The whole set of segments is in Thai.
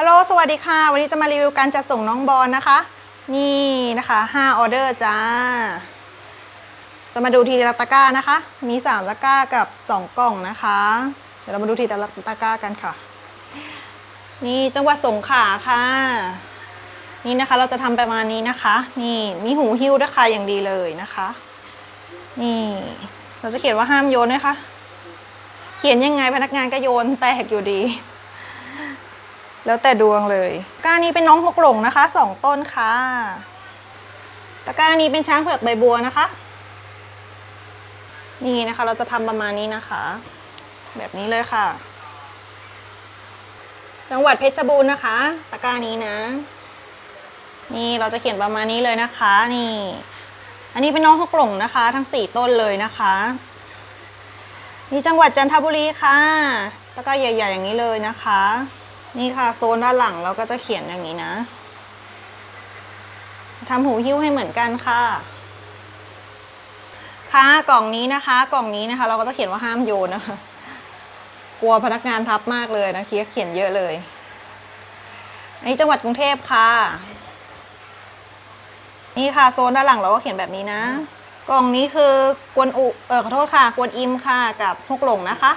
ฮัลโหล สวัสดีค่ะ วันนี้จะมารีวิวการจัดส่งน้องบอลนะคะ นี่นะคะ5ออเดอร์จ้า จะมาดูทีละตะกร้านะคะ มี 3 ตะกร้ากับ 2 กล่องนะคะ เดี๋ยวเรามาดูทีละตะกร้ากันค่ะ นี่จังหวัดสงขลาค่ะ นี่นะคะเราจะทำประมาณนี้นะคะ นี่มีหูหิ้วด้วยค่ะอย่างดีเลยนะคะ นี่เราจะเขียนว่าห้ามโยนนะคะ เขียนยังไงพนักงานก็โยนแตกอยู่ดี แล้วแต่ดวงเลยตะก้านี้เป็นน้องหกหลงนะคะสองต้นค่ะตะก้านี้เป็นช้างเผือกใบบัวนะคะ นี่นะคะ เราจะทำประมาณนี้นะคะ แบบนี้เลยค่ะ จังหวัดเพชรบูรณ์นะคะ ตะก้านี้นะ นี่เราจะเขียนประมาณนี้เลยนะคะ นี่ อันนี้เป็นน้องหกหลงนะคะ ทั้งสี่ต้นเลยนะคะนี่จังหวัดจันทบุรีค่ะ ตะก้าใหญ่ ๆ อย่างนี้เลยนะคะ นี่ค่ะโซนด้านหลังเราก็จะเขียนอย่างนี้นะทำหูหิ้วให้เหมือนกันค่ะ ค่ะกล่องนี้นะคะ กล่องนี้นะคะ เราก็จะเขียนว่าห้ามโยนนะคะ กลัวพนักงานทับมากเลยนะเคียเขียนเยอะเลยอันนี้จังหวัดกรุงเทพค่ะ นี่ค่ะโซนด้านหลังเราก็เขียนแบบนี้นะ กล่องนี้คือกวนอุ เออขอโทษค่ะ กวนอิมค่ะ กับฮกหลงนะคะ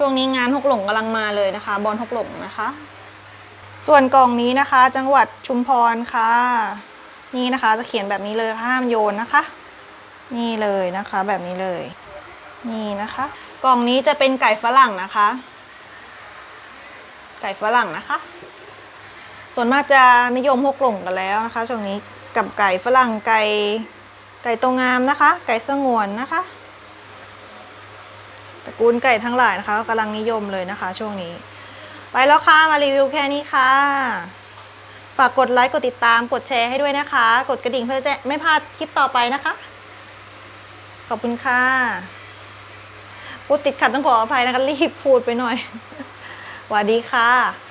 ช่วงนี้งานฮกหลงกำลังมาเลยนะคะ บอลฮกหลงนะคะ ส่วนกล่องนี้นะคะ จังหวัดชุมพรค่ะ นี่นะคะจะเขียนแบบนี้เลยห้ามโยนนะคะ นี่เลยนะคะแบบนี้เลย นี่นะคะ กล่องนี้จะเป็นไก่ฝรั่งนะคะ ไก่ฝรั่งนะคะ ส่วนมากจะนิยมฮกหลงกันแล้วนะคะช่วงนี้กับไก่ฝรั่งไก่ไก่ตัวงามนะคะ ไก่สงวนนะคะ ระกูลไก่ทั้งหลายนะคะกำลังนิยมเลยนะคะ ช่วงนี้ ไปแล้วค่ะมารีวิวแค่นี้ค่ะฝากกดไลค์กดติดตามกดแชร์ให้ด้วยนะคะ กดกระดิ่งเพื่อจะไม่พลาดคลิปต่อไปนะคะ ขอบคุณค่ะพูดติดขัดต้องขออภัยนะคะรีบพูดไปหน่อยสวัสดีค่ะ